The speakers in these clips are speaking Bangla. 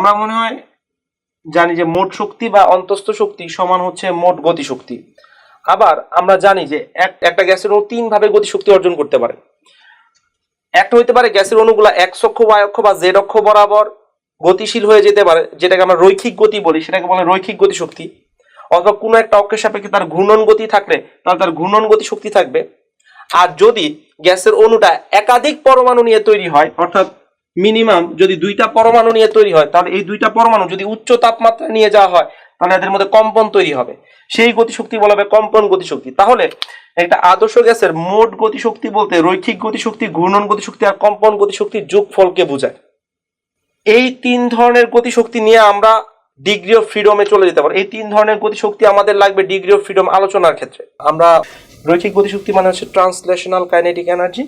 আমরা মনে হয় জানি যে মোট শক্তি বা অন্তস্থ শক্তি সমান হচ্ছে মোট গতিশক্তি। আবার আমরা জানি যে এক, একটা গ্যাসের অণু তিন ভাবে গতিশক্তি অর্জন করতে পারে। একটা হইতে পারে গ্যাসের অণুগুলা এক্স অক্ষ, ওয়াই অক্ষ বা জেড অক্ষ বরাবর গতিশীল হয়ে যেতে পারে, যেটাকে আমরা রৈখিক গতি বলি, সেটাকে বলে রৈখিক গতিশক্তি। অথবা কোনো একটা অক্ষের সাপেক্ষে তার ঘূর্ণন গতি থাকলে তাহলে তার ঘূর্ণন গতি শক্তি থাকবে। আর যদি গ্যাসের অণুটা একাধিক পরমাণু নিয়ে তৈরি হয়, অর্থাৎ মিনিমাম যদি দুইটা পরমাণু নিয়ে তৈরি হয়, তাহলে এই দুইটা পরমাণু যদি উচ্চ তাপমাত্রা নিয়ে যাওয়া হয়, তাহলে এদের মধ্যে কম্পন তৈরি হবে। সেই গতিশক্তি বলা হবে কম্পন গতিশক্তি। তাহলে একটা আদর্শ গ্যাসের মোট গতিশক্তি বলতে রৈখিক গতিশক্তি, ঘূর্ণন গতিশক্তি আর কম্পন গতিশক্তির যোগফলকে বোঝায়। এই তিন ধরনের গতিশক্তি নিয়ে আমরা ডিগ্রি অফ ফ্রিডমে চলে যেতে পারি এই তিন ধরনের গতিশক্তি আমাদের লাগবে ডিগ্রি অফ ফ্রিডম আলোচনার ক্ষেত্রে। আমরা রৈখিক গতিশক্তি মানে হচ্ছে ট্রান্সলেশনাল কাইনেটিক এনার্জি,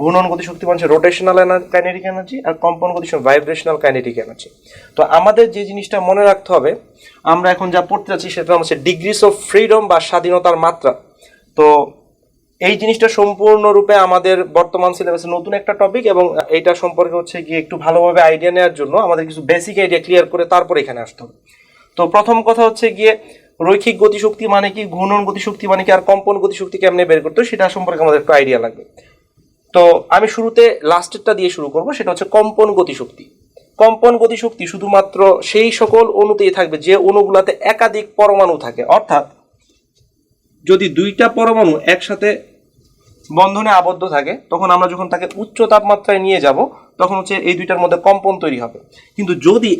ঘূর্ণন গতিশক্তি মানে হচ্ছে রোটেশনাল কাইনেটিক এনার্জি আর কম্পন গতিশক্তি ভাইব্রেশনাল কাইনেটিক এনার্জি। তো আমাদের যে জিনিসটা মনে রাখতে হবে, আমরা এখন যা পড়তে যাচ্ছি সেটা হচ্ছে ডিগ্রিস অফ ফ্রিডম বা স্বাধীনতার মাত্রা। তো এই জিনিসটা সম্পূর্ণরূপে আমাদের বর্তমান সিলেবাসে নতুন একটা টপিক এবং এইটা সম্পর্কে হচ্ছে গিয়ে একটু ভালোভাবে আইডিয়া নেওয়ার জন্য আমাদের কিছু বেসিক আইডিয়া ক্লিয়ার করে তারপর এখানে আসতে হবে। তো প্রথম কথা হচ্ছে গিয়ে রৈখিক গতিশক্তি মানে কি? ঘূর্ণন গতিশক্তি মানে কি? আর কম্পন গতিশক্তি কেমনে বের করতে সেটা সম্পর্কে আমাদের একটু আইডিয়া লাগবে। তো আমি শুরুতে লাস্টেরটা দিয়ে শুরু করব, সেটা হচ্ছে কম্পন গতিশক্তি। কম্পন গতিশক্তি শুধুমাত্র সেই সকল অণুতেই থাকবে, যে অণুগুলাতে একাধিক পরমাণু থাকে। অর্থাৎ যদি দুইটা পরমাণু একসাথে বন্ধনে আবদ্ধ থাকে, তখন আমরা যখন তাকে উচ্চ তাপমাত্রায় নিয়ে যাব, তখন হচ্ছে এই দুইটার মধ্যে কম্পন তৈরি হবে। কিন্তু যদি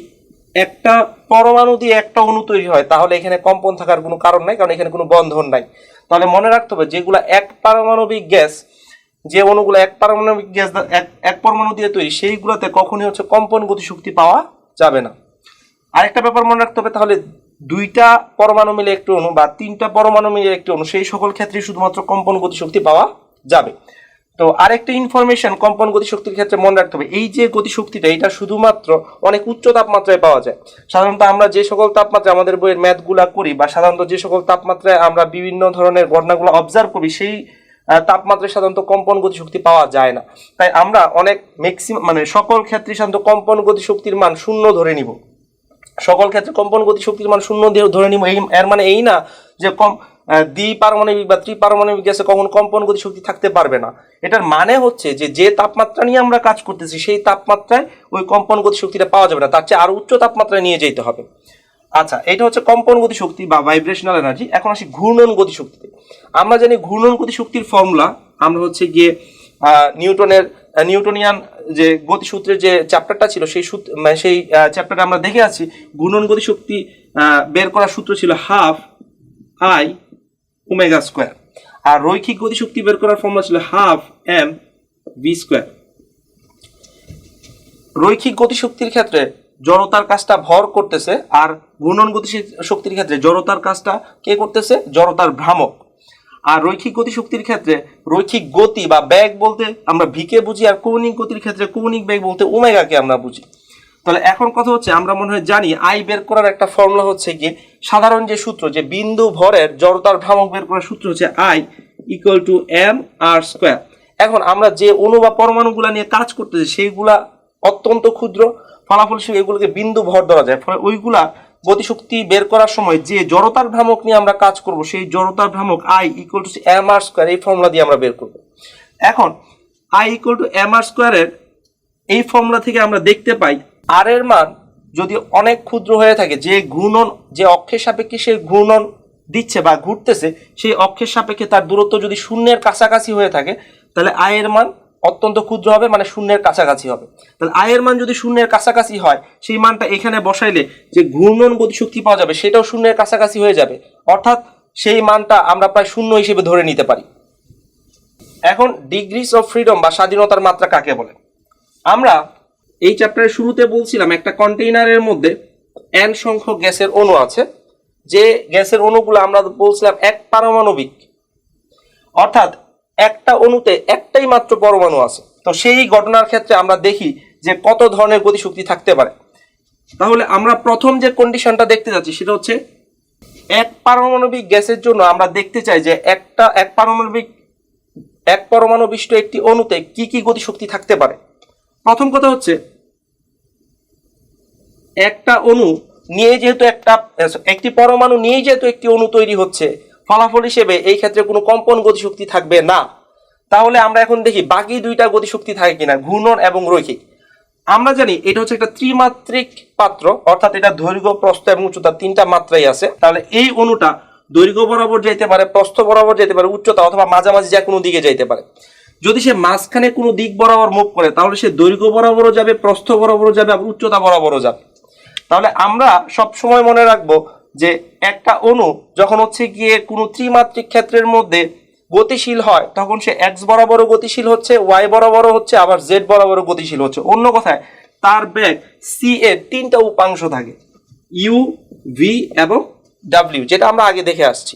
একটা পরমাণু দিয়ে একটা অণু তৈরি হয়, তাহলে এখানে কম্পন থাকার কোনো কারণ নাই, কারণ এখানে কোনো বন্ধন নাই। তাহলে মনে রাখতে হবে, যেগুলো এক পারমাণবিক গ্যাস, যে অণুগুলো এক পারমাণবিক গ্যাস এক পরমাণু দিয়ে তৈরি, সেইগুলোতে কখনই হচ্ছে কম্পন গতিশক্তি পাওয়া যাবে না। আরেকটা ব্যাপার মনে রাখতে হবে, তাহলে দুইটা পরমাণু মিলে একটি অণু বা তিনটা পরমাণু মিলে একটি অণু, সেই সকল ক্ষেত্রে শুধুমাত্র কম্পন গতিশক্তি পাওয়া যাবে। তো আরেকটা ইনফরমেশন কম্পন গতিশক্তির ক্ষেত্রে মনে রাখতে হবে। এই যে গতিশক্তিটা, এটা শুধুমাত্র অনেক উচ্চ তাপমাত্রায় পাওয়া যায়। সাধারণত আমরা যে সকল তাপমাত্রা আমাদের বইয়ের ম্যাথগুলা করি বা সাধারণত যে সকল তাপমাত্রায় আমরা বিভিন্ন ধরনের ঘটনাগুলো অবজার্ভ করি, সেই তাপমাত্রায় সাধারণত কম্পন গতিশক্তি পাওয়া যায় না। তাই আমরা অনেক ম্যাক্সিমাম মানে সকল ক্ষেত্রে সাধারণত কম্পন গতিশক্তির মান শূন্য ধরে নিব। সকল ক্ষেত্রে কম্পন গতিশক্তির মান শূন্য ধরে নিব। এই, এর মানে এই না যে কম দ্বিপারমাণবিক বা ত্রিপারমাণবিক গ্যাসে কখনো কম্পন গতিশক্তি থাকতে পারবে না। এটার মানে হচ্ছে যে যে তাপমাত্রা নিয়ে আমরা কাজ করতেছি সেই তাপমাত্রায় ওই কম্পন গতিশক্তিটা পাওয়া যাবে না। তার চেয়ে আরও উচ্চ তাপমাত্রায় নিয়ে যেতে হবে। আচ্ছা এটা হচ্ছে কম্পন গতিশক্তি বা ভাইব্রেশনাল এনার্জি এখন আসি ঘূর্ণন গতিশক্তিতে আমরা জানি ঘূর্ণন গতিশক্তির ফর্মুলা আমরা হচ্ছে গিয়ে নিউটনের নিউটনিয়ান যে গতিসূত্রের যে চ্যাপ্টারটা ছিল সেই সূত্র মানে সেই চ্যাপ্টারটা আমরা দেখে আছি। ঘূর্ণন গতিশক্তি আহ, বের করার সূত্র ছিল হাফ আই ওমেগা স্কোয়ার। আর রৈখিক গতিশক্তি বের করার ফর্মুলা ছিল হাফ এম ভি স্কোয়ার রৈখিক গতিশক্তির ক্ষেত্রে জড়তার কাজটা ভর করতেছে আর ঘূর্ণন গতি শক্তির ক্ষেত্রে জড়তার কাজটা কে করতেছে? জড়তার ভ্রামক। আর রৈখিক গতিশক্তির ক্ষেত্রে রৈখিক গতি বা বেগ বলতে আমরা ভিকে বুঝি আর কৌণিক গতির ক্ষেত্রে কৌণিক বেগ বলতে ওমেগাকে আমরা বুঝি। তাহলে এখন কথা হচ্ছে, আমরা মনে হয় জানি আই বের করার একটা ফর্মুলা হচ্ছে গিয়ে সাধারণ যে সূত্র, যে বিন্দু ভরের জড়তার ভ্রামক বের করার সূত্র হচ্ছে I equal to M R square এখন আমরা যে অণু বা পরমাণুগুলো নিয়ে কাজ করতেছি, সেইগুলা অত্যন্ত ক্ষুদ্র, ফলাফল হিসেবে এগুলোকে বিন্দু ভর ধরা যায়। ফলে ওইগুলা গতিশক্তি বের করার সময় যে জড়তার ভ্রামক নিয়ে আমরা কাজ করব, সেই জড়তার ভ্রামক I equal to M R square এই ফর্মুলা দিয়ে আমরা বের করব। এখন I equal to M R স্কোয়ারের এই ফর্মুলা থেকে আমরা দেখতে পাই আর এর মান যদি অনেক ক্ষুদ্র হয়ে থাকে, যে ঘূর্ণন যে অক্ষের সাপেক্ষে সে ঘূর্ণন দিচ্ছে বা ঘুরতেছে, সেই অক্ষের সাপেক্ষে তার দূরত্ব যদি শূন্যের কাছাকাছি হয়ে থাকে, তাহলে আয়ের মান অত্যন্ত ক্ষুদ্র হবে মানে শূন্যের কাছাকাছি হবে। তাহলে আয়ের মান যদি শূন্যের কাছাকাছি হয়, সেই মানটা এখানে বসাইলে যে ঘূর্ণন গতিশক্তি পাওয়া যাবে, সেটাও শূন্যের কাছাকাছি হয়ে যাবে। অর্থাৎ সেই মানটা আমরা প্রায় শূন্য হিসেবে ধরে নিতে পারি। এখন ডিগ্রিস অফ ফ্রিডম বা স্বাধীনতার মাত্রা কাকে বলে? আমরা এই চ্যাপ্টারের শুরুতে বলছিলাম একটা কন্টেইনারের মধ্যে এন সংখ্যক গ্যাসের অণু আছে। যে গ্যাসের অণুগুলো আমরা বলছিলাম এক পারমাণবিক। অর্থাৎ একটা অণুতে একটাই মাত্র পরমাণু আছে। তো সেই ঘটনার ক্ষেত্রে আমরা দেখি যে কত ধরনের গতিশক্তি থাকতে পারে। তাহলে আমরা প্রথম যে কন্ডিশনটা দেখতে যাচ্ছি সেটা হচ্ছে এক পারমাণবিক গ্যাসের জন্য আমরা দেখতে চাই যে একটা এক পারমাণবিক এক পরমাণু বিশিষ্ট একটি অণুতে কি কি গতিশক্তি থাকতে পারে। প্রথম কথা হচ্ছে একটা অণু নিয়ে যেহেতু একটা একটি পরমাণু নিয়ে যেহেতু একটি অণু তৈরি হচ্ছে, ফলাফল হিসেবে এই ক্ষেত্রে কোনো কম্পন গতিশক্তি থাকবে না। তাহলে আমরা এখন দেখি বাকি দুইটা গতিশক্তি থাকে কিনা, ঘূর্ণন এবং রৈখিক। আমরা জানি এটা হচ্ছে একটা ত্রিমাত্রিক পাত্র, অর্থাৎ এটা দৈর্ঘ্য, প্রস্থ এবং উচ্চতা তিনটা মাত্রাই আছে। তাহলে এই অণুটা দৈর্ঘ্য বরাবর যেতে পারে, প্রস্থ বরাবর যেতে পারে, উচ্চতা অথবা মাঝামাঝি যে কোনো দিকে যেতে পারে। যদি সে মাঝখানে কোনো দিক বরাবর মুখ করে, তাহলে সে দৈর্ঘ্য বরাবরও যাবে, প্রস্থ বরাবরও যাবে, আবার উচ্চতা বরাবরও যাবে। তাহলে আমরা সব সময় মনে রাখব যে একটা অণু যখন হচ্ছে গিয়ে কোনো ত্রিমাত্রিক ক্ষেত্রের মধ্যে গতিশীল হয়, তখন সে এক্স বরাবরও গতিশীল হচ্ছে ওয়াই বরাবরও হচ্ছে, আবার জেড বরাবরও গতিশীল হচ্ছে। অন্য কথায়, তার ব্যাগ সি এর তিনটা উপাংশ থাকে ইউ ভি এবং ডাব্লিউ যেটা আমরা আগে দেখে আসছি।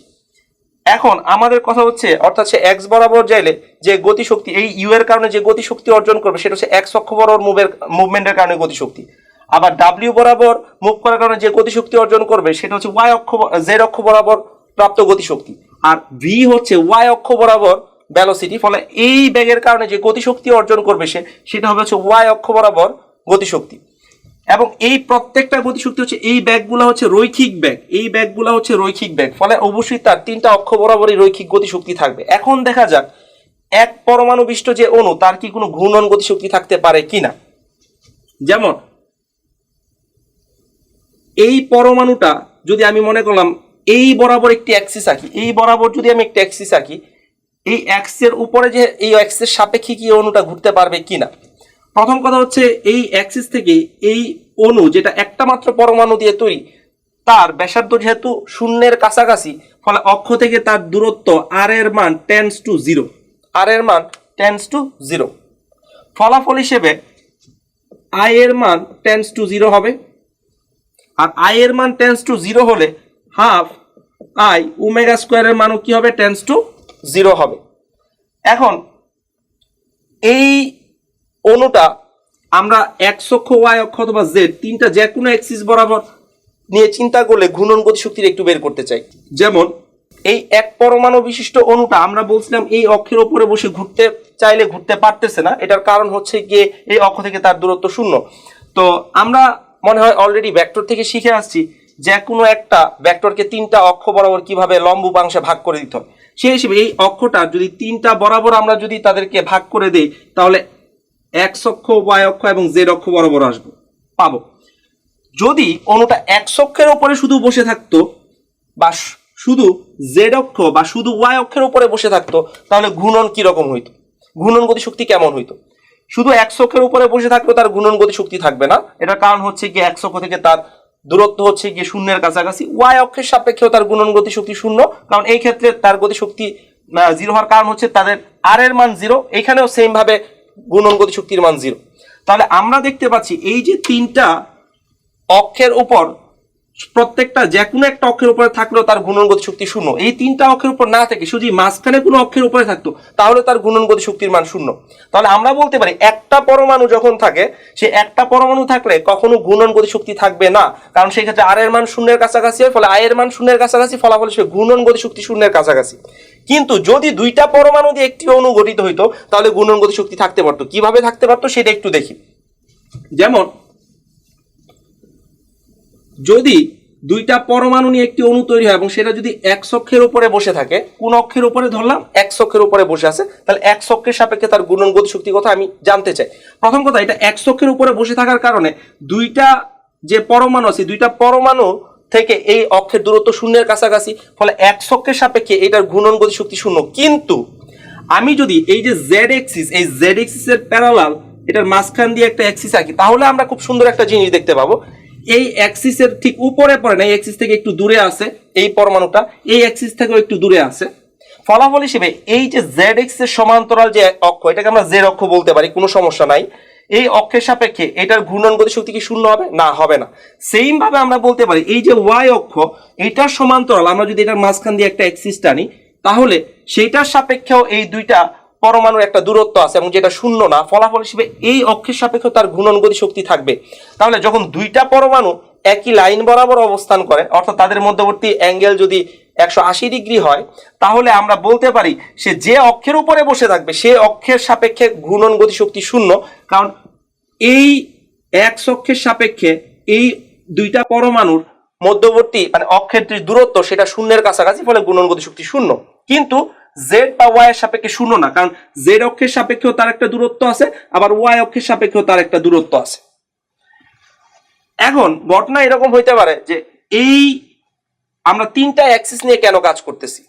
এখন আমাদের কথা হচ্ছে, অর্থাৎ সে এক্স বরাবর যাইলে যে গতিশক্তি, এই ইউ এর কারণে যে গতিশক্তি অর্জন করবে, সেটা হচ্ছে এক্স অক্ষ বরাবর মুভের মুভমেন্টের কারণে গতিশক্তি। আবার ডাব্লিউ বরাবর মুভ করার কারণে যে গতিশক্তি অর্জন করবে, সেটা হচ্ছে ওয়াই অক্ষ জেড অক্ষ বরাবর প্রাপ্ত গতিশক্তি। আর ভি হচ্ছে ওয়াই অক্ষ বরাবর ভ্যালোসিটি ফলে এই ব্যাগের কারণে যে গতিশক্তি অর্জন করবে সে, সেটা হবে হচ্ছে ওয়াই অক্ষ বরাবর গতিশক্তি। এবং এই প্রত্যেকটা গতিশক্তি হচ্ছে, এই ব্যাগগুলো হচ্ছে রৈখিক ব্যাগ। এই ব্যাগগুলো হচ্ছে রৈখিক ব্যাগ। ফলে অবশ্যই তার তিনটা অক্ষ বরাবরই রৈখিক গতিশক্তি থাকবে। এখন দেখা যাক, এক পরমাণু বিশিষ্ট যে অণু, তার কি কোনো ঘূর্ণন গতিশক্তি থাকতে পারে কিনা? যেমন এই পরমাণুটা যদি আমি মনে করলাম এই বরাবর একটি অ্যাক্সিস আঁকি, এই বরাবর যদি আমি একটি অ্যাক্সিস আঁকি, এই অ্যাক্সের উপরে যে, এই অ্যাক্সের সাপেক্ষে কি অণুটা ঘুরতে পারবে কিনা? প্রথম কথা হচ্ছে এই অ্যাক্সিস থেকে এই অণু যেটা একটা মাত্র পরমাণু দিয়ে তৈরি, তার ব্যাসার্ধ যেহেতু শূন্যের কাছাকাছি, ফলে অক্ষ থেকে তার দূরত্ব আর এর মান টেন্স টু জিরো আর এর মান টেন্স টু জিরো ফলাফল হিসেবে আই এর মান টেন্স টু জিরো হবে আর আই এর মান টেন্স টু জিরো হলে হাফ আই ওমেগা স্কোয়ারের মানও কি হবে? টেন্স টু জিরো হবে। এখন এই অণুটা আমরা এক্স অক্ষ ওয়াই অক্ষ অথবা জেড তিনটা যে কোনো অ্যাক্সিস বরাবর নিয়ে চিন্তা করলে ঘূর্ণন গতিশক্তির একটু বের করতে চাই। যেমন এই এক পরমাণু বিশিষ্ট অণুটা, আমরা বলছিলাম এই অক্ষের উপরে বসে ঘুরতে চাইলে ঘুরতে পারতেছে না। এটার কারণ হচ্ছে গিয়ে এই অক্ষ থেকে তার দূরত্ব শূন্য। তো আমরা মনে হয় অলরেডি ভেক্টর থেকে শিখে আসছি, যে কোনো একটা ভেক্টরকে তিনটা অক্ষ বরাবর কীভাবে লম্ব উপাংশে ভাগ করে দিতে হয় সেই হিসেবে এই অক্ষটা যদি তিনটা বরাবর আমরা যদি তাদেরকে ভাগ করে দেই, তাহলে এক্স অক্ষ ওয়াই অক্ষ এবং জেড অক্ষ বরাবর আসব। পাবো। যদি অণুটা এক অক্ষের উপরে শুধু বসে থাকতো, বা শুধু জেড অক্ষ বা শুধু ওয়াই অক্ষের উপরে বসে থাকতো, তাহলে ঘূর্ণন কি রকম হইতো? ঘূর্ণন গতিশক্তি কেমন হইতো? শুধু এক অক্ষের উপরে বসে থাকলেও তার ঘূর্ণন গতিশক্তি থাকবে না। এটার কারণ হচ্ছে গিয়ে এক থেকে তার দূরত্ব হচ্ছে গিয়ে শূন্যের কাছাকাছি। ওয়াই অক্ষের সাপেক্ষেও তার গুণন গতি শক্তি শূন্য। কারণ এই ক্ষেত্রে তার গতিশক্তি জিরো হওয়ার কারণ হচ্ছে তাদের আর এর মান জিরো এখানেও সেম ভাবে গুণন গতিশক্তির মান জিরো তাহলে আমরা দেখতে পাচ্ছি এই যে তিনটা অক্ষের উপর প্রত্যেকটা যে কোনো একটা অক্ষের উপরে থাকলেও তার গুণন গতিশক্তি শূন্য। এই তিনটা অক্ষের উপর না থেকে শুধু মাঝখানে কোনো অক্ষের উপরে থাকতো, তাহলে তার গুণন গতিশক্তির মান শূন্য। তাহলে আমরা বলতে পারি, একটা পরমাণু যখন থাকে, সে একটা পরমাণু থাকলে কখনো গুণন গতিশক্তি থাকবে না। কারণ সেই ক্ষেত্রে আর এর মান শূন্যের কাছাকাছি হয়, ফলে আয়ের মান শূন্যের কাছাকাছি, ফলাফল হিসেবে গুণন গতিশক্তি শূন্যের কাছাকাছি। কিন্তু যদি দুইটা পরমাণু দিয়ে একটি অণু গঠিত হইতো, তাহলে গুণন গতিশক্তি থাকতে পারতো। কীভাবে থাকতে পারতো সেটা একটু দেখি। যেমন যদি দুইটা পরমাণু নিয়ে একটি অণু তৈরি হয় এবং সেটা যদি এক অক্ষের উপরে বসে থাকে, কোন অক্ষের উপরে ধরলাম? এক অক্ষের উপরে বসে আছে, তাহলে এক অক্ষের সাপেক্ষে তার গুণন গতিশক্তি কথা আমি জানতে চাই। প্রথম কথা, এটা এক অক্ষের উপরে বসে থাকার কারণে দুইটা যে পরমাণু আছে, দুইটা পরমাণু থেকে এই অক্ষের দূরত্ব শূন্যের কাছাকাছি, ফলে এক অক্ষের সাপেক্ষে এটার গুণন গতিশক্তি শূন্য। কিন্তু আমি যদি এই যে জেড এক্সিস, এই জেড এক্সিস এর প্যারালাল এটার মাঝখান দিয়ে একটা এক্সিস আঁকি, তাহলে আমরা খুব সুন্দর একটা জিনিস দেখতে পাবো। এই অ্যাক্সিসের ঠিক উপরে পড়ে না, এই অ্যাক্সিস থেকে একটু দূরে আছে, এই পরমাণুটা, এই অ্যাক্সিস থেকেও একটু দূরে আছে। ফলাফল হিসেবে এই যে জেড এক্সের সমান্তরাল যে অক্ষ, এটাকে আমরা জেড অক্ষ বলতে পারি, কোনো সমস্যা নাই। এই অক্ষের সাপেক্ষে এটার ঘূর্ণন গতিশক্তি কি শূন্য হবে? না হবে না। সেম ভাবে আমরা বলতে পারি, এই যে ওয়াই অক্ষ, এটার সমান্তরাল, আমরা যদি এটার মাঝখান দিয়ে একটা অ্যাক্সিস টানি, তাহলে সেইটার সাপেক্ষেও এই দুইটা পরমাণুর একটা দূরত্ব আছে এবং যেটা শূন্য না, ফলাফল হিসেবে এই অক্ষের সাপেক্ষে তার ঘূর্ণন গতি শক্তি থাকবে। তাহলে যখন দুইটা পরমাণু একই লাইন বরাবর অবস্থান করে, অর্থাৎ তাদের মধ্যবর্তী অ্যাঙ্গেল যদি একশো আশি ডিগ্রি হয়, তাহলে আমরা বলতে পারি সে যে অক্ষের উপরে বসে থাকবে, সে অক্ষের সাপেক্ষে ঘূর্ণন গতিশক্তি শূন্য, কারণ এই এক অক্ষের সাপেক্ষে এই দুইটা পরমাণুর মধ্যবর্তী মানে অক্ষের দূরত্ব সেটা শূন্যের কাছাকাছি, ফলে গুণন গতি শক্তি শূন্য। কিন্তু জেড বা ওয়াই এর সাপেক্ষে শূন্য না, কারণ জেড অক্ষের সাপেক্ষেও তার একটা দূরত্ব আছে, আবার ওয়াই অক্ষের সাপেক্ষেও তার একটা দূরত্ব আছে। এখন ঘটনা এরকম হইতে পারে যে এই আমরা তিনটা অ্যাক্সিস নিয়ে কেন কাজ করতেছি?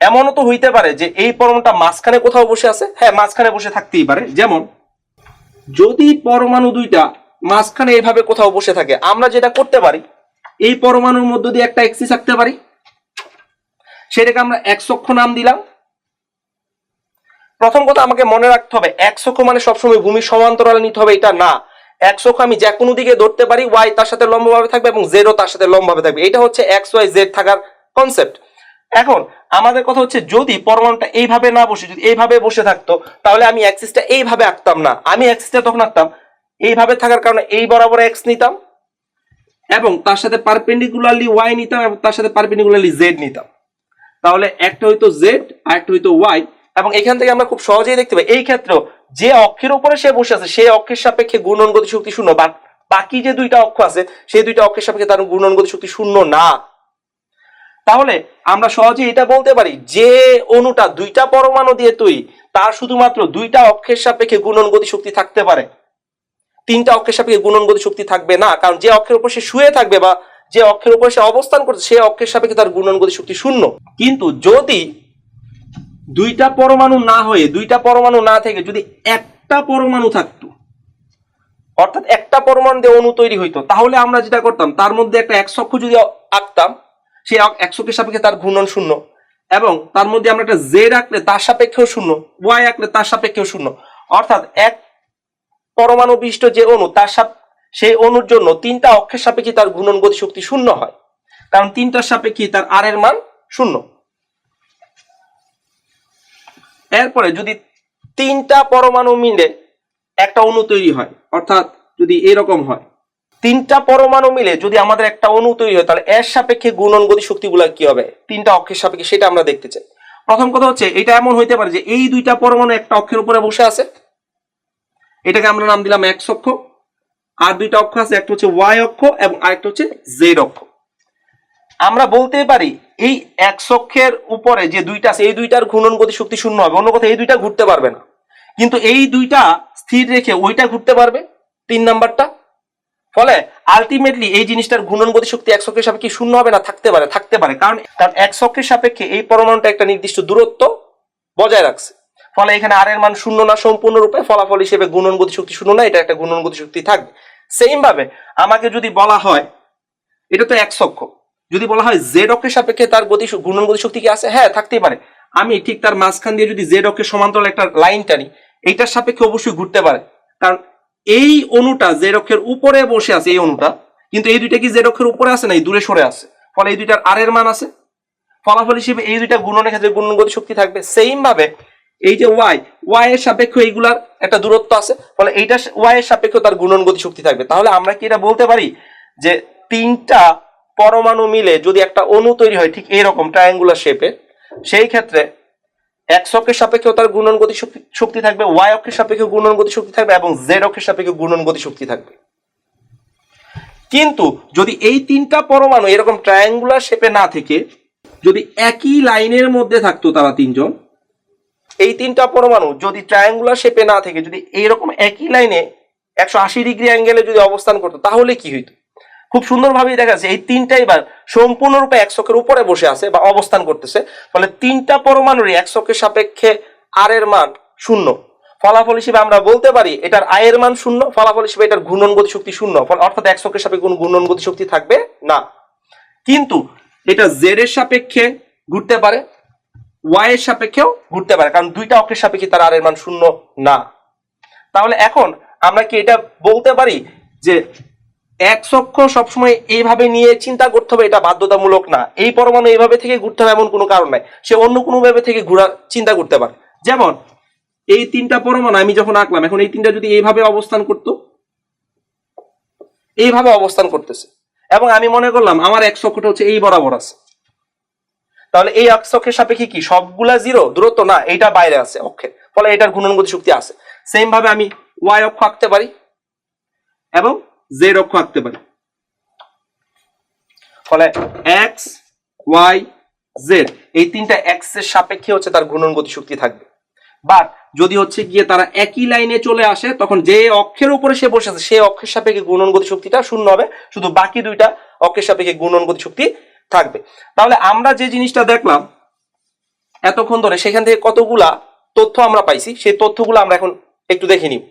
এমনও তো হইতে পারে যে এই পরমাণুটা মাঝখানে কোথাও বসে আছে হ্যাঁ মাঝখানে বসে থাকতেই পারে। যেমন, যদি পরমাণু দুইটা মাঝখানে এইভাবে কোথাও বসে থাকে, আমরা যেটা করতে পারি, এই পরমাণুর মধ্য দিয়ে একটা অ্যাক্সিস আঁকতে পারি। সেটাকে আমরা এক্স অক্ষ নাম দিলাম প্রথম কথা আমাকে মনে রাখতে হবে অক্ষ মানে সবসময় ভূমি সমান্তরালে নিতে হবে, এটা না। অক্ষ আমি যে কোনো দিকে ধরতে পারি ওয়াই তার সাথে লম্বভাবে থাকবে এবং জেডও তার সাথে লম্বভাবে থাকবে। এটা হচ্ছে এক্স ওয়াই জেড থাকার কনসেপ্ট এখন, আমাদের কথা হচ্ছে যদি পরমাণুটা এইভাবে না বসে, যদি এইভাবে বসে থাকতো, তাহলে আমি অ্যাক্সিসটা এইভাবে আঁকতাম না। আমি অ্যাক্সিসটা তখন আঁকতাম, এইভাবে থাকার কারণে এই বরাবর এক্স নিতাম এবং তার সাথে পারপেন্ডিকুলারলি ওয়াই নিতাম এবং তার সাথে পারপেন্ডিকুলারলি জেড নিতাম। তাহলে একটা হইতো জেড আর একটা হইতো ওয়াই এবং এখান থেকে আমরা খুব সহজেই দেখতে পাই, এই ক্ষেত্রেও যে অক্ষের উপরে সে বসে আছে, সেই অক্ষের সাপেক্ষে গুণন গতি শক্তি শূন্য, বা বাকি যে দুইটা অক্ষ আছে, সেই দুইটা অক্ষের সাপেক্ষে তার গুণন গতি শক্তি শূন্য না। তাহলে আমরা সহজে এটা বলতে পারি, যে অণুটা দুইটা পরমাণু দিয়ে তৈরি, তার শুধুমাত্র দুইটা অক্ষের সাপেক্ষে গুণন গতি শক্তি থাকতে পারে। তিনটা অক্ষের সাপেক্ষে গুণন গতি শক্তি থাকবে না, কারণ যে অক্ষের উপর সে শুয়ে থাকবে বা যে অক্ষের উপর সে অবস্থান করছে সে অক্ষের সাপেক্ষে তার গুণন গতি শক্তি শূন্য। কিন্তু যদি দুইটা পরমাণু না হয়ে, দুইটা পরমাণু না থেকে যদি একটা পরমাণু থাকতো, অর্থাৎ একটা পরমাণু দিয়ে অণু তৈরি হইতো, তাহলে আমরা যেটা করতাম, তার মধ্যে একটা এক অক্ষ যদি আঁকতাম, সেই একশকের সাপেক্ষে তার ঘূর্ণন শূন্য, এবং তার মধ্যে আমরা একটা জেড আঁকলে তার সাপেক্ষেও শূন্য, ওয়াই আঁকলে তার সাপেক্ষেও শূন্য, অর্থাৎ এক পরমাণু বিশিষ্ট যে অণু, তার সাপ, সেই অণুর জন্য তিনটা অক্ষের সাপেক্ষে তার ঘূর্ণন গতি শক্তি শূন্য হয়, কারণ তিনটার সাপেক্ষে তার আর এর মান শূন্য। এরপরে যদি তিনটা পরমাণু মিলে একটা অণু তৈরি হয়, অর্থাৎ যদি এরকম হয়, তিনটা পরমাণু মিলে যদি আমাদের একটা অণু তৈরি হয়, তাহলে এর সাপেক্ষে গুণন গতি শক্তিগুলো কি হবে? তিনটা অক্ষের সাপেক্ষে, সেটা আমরা দেখতে চাই। প্রথম কথা হচ্ছে, এটা এমন হইতে পারে যে এই দুইটা পরমাণু একটা অক্ষের উপরে বসে আছে। এটাকে আমরা নাম দিলাম এক্স অক্ষ, আর দুইটা অক্ষ আছে, একটা হচ্ছে ওয়াই অক্ষ এবং আরেকটা হচ্ছে জেড অক্ষ। আমরা বলতে পারি, এই এক অক্ষের উপরে যে দুইটা আছে, এই দুইটার ঘূর্ণন গতি শক্তি শূন্য হবে, অন্য কথা এই দুইটা ঘুরতে পারবে না। কিন্তু এই দুইটা স্থির রেখে ওইটা ঘুরতে পারবে, তিন নাম্বারটা। ফলে আলটিমেটলি এই জিনিসটার ঘূর্ণন গতি শক্তি এক অক্ষের সাপেক্ষে শূন্য হবে না, থাকতে পারে থাকতে পারে। কারণ কারণ এক অক্ষের সাপেক্ষে এই পরমাণুটা একটা নির্দিষ্ট দূরত্ব বজায় রাখছে। ফলে এখানে আর এর মান শূন্য না, সম্পূর্ণরূপে ফলাফল হিসেবে গুণন গতি শক্তি শূন্য না, এটা একটা গুণন গতি শক্তি থাকবে। সেম ভাবে আমাকে যদি বলা হয়, এটা তো এক অক্ষ যদি বলা হয় জেড অক্ষের সাপেক্ষে তার গতি গুণন গতি শক্তি কি আছে? হ্যাঁ থাকতেই পারে। আমি ঠিক তার মাঝখান দিয়ে যদি জেড অক্ষের সমান্তরাল একটা লাইন টানি, এইটার সাপেক্ষে অবশ্যই ঘুরতে পারে। কারণ এই অণুটা জেড অক্ষের উপরে বসে আছে, এই অণুটা, কিন্তু এই দুইটা কি জেড অক্ষের উপরে আছে না, এই দূরে সরে আছে? ফলে এই দুইটার আর এর মান আছে। ফলাফল হিসেবে এই দুইটা গুণনের ক্ষেত্রে গুণন গতি শক্তি থাকবে। সেম ভাবে এই যে ওয়াই ওয়াই এর সাপেক্ষে এইগুলার একটা দূরত্ব আছে, ফলে এইটা ওয়াই এর সাপেক্ষে তার গুণন গতি শক্তি থাকবে। তাহলে আমরা কি এটা বলতে পারি? যে তিনটা পরমাণু মিলে যদি একটা অণু তৈরি হয়, ঠিক এইরকম ট্রায়াঙ্গুলার শেপে সেই ক্ষেত্রে এক্স অক্ষের সাপেক্ষে তার গুণন গতি শক্তি শক্তি থাকবে ওয়াই অক্ষের সাপেক্ষে গুণন গতি শক্তি থাকবে এবং জেড অক্ষের সাপেক্ষে গুণন গতি শক্তি থাকবে। কিন্তু যদি এই তিনটা পরমাণু এরকম ট্রায়াঙ্গুলার শেপে না থেকে, যদি একই লাইনের মধ্যে থাকতো তারা তিনজন, এই তিনটা পরমাণু যদি ট্রায়াঙ্গুলার শেপে না থেকে যদি এইরকম একই লাইনে একশো আশি ডিগ্রি অ্যাঙ্গেলে যদি অবস্থান করতো, তাহলে কি হইতো? খুব সুন্দরভাবেই দেখা যাচ্ছে। এই তিনটাই এবার সম্পূর্ণরূপে একশকের উপরে বসে আছে বা অবস্থান করতেছে। ফলে তিনটা পরমাণুরই একশকের সাপেক্ষে আর এর মান শূন্য। ফলাফল হিসেবে আমরা বলতে পারি এটার আয়ের মান শূন্য, ফলাফল হিসেবে এটার ঘূর্ণন গতি শক্তি শূন্য। অর্থাৎ একশকের সাপেক্ষে কোনো ঘূর্ণন গতি শক্তি থাকবে না। কিন্তু এটা জেড এর সাপেক্ষে ঘুরতে পারে ওয়াই এর সাপেক্ষেও ঘুরতে পারে। কারণ দুইটা অক্ষের সাপেক্ষে তার আর এর মান শূন্য না। তাহলে এখন আমরা কি এটা বলতে পারি যে এক অক্ষ সবসময় এইভাবে নিয়ে চিন্তা করতে হবে, এটা বাধ্যতামূলক না। এই পরমাণু এইভাবে থেকে ঘুরতে হবে এমন কোনো কারণ নাই। সে অন্য কোনো ভাবে থেকে ঘোরার চিন্তা করতে পারে। যেমন, এই তিনটা পরমাণু আমি যখন আঁকলাম, এখন এই তিনটা যদি এইভাবে অবস্থান করতো, এইভাবে অবস্থান করতেছে। এবং আমি মনে করলাম, আমার এক অক্ষটা হচ্ছে এই বরাবর আছে। তাহলে এই এক অক্ষের সাপেক্ষে কি সবগুলা জিরো? দূরত্ব? না, এটা বাইরে আছে অক্ষে। ফলে এটার ঘূর্ণন গতি শক্তি আছে। সেম ভাবে আমি ওয়াই অক্ষ আঁকতে পারি। এবং জেড অক্ষ আঁকতে পারি। ফলে এক্স ওয়াই জেড এই তিনটা এক্সের সাপেক্ষে হচ্ছে তার ঘূর্ণন গতিশক্তি থাকবে। বাট যদি হচ্ছে গিয়ে তারা একই লাইনে চলে আসে, তখন যে অক্ষের উপরে সে বসে আছে, সেই অক্ষের সাপেক্ষে গুণন গতিশক্তিটা শূন্য হবে। শুধু বাকি দুইটা অক্ষের সাপেক্ষে গুণন গতিশক্তি থাকবে। তাহলে আমরা যে জিনিসটা দেখলাম, এতক্ষণ ধরে সেখান থেকে কতগুলা তথ্য আমরা পাইছি, সেই তথ্যগুলো আমরা এখন একটু দেখে নিব।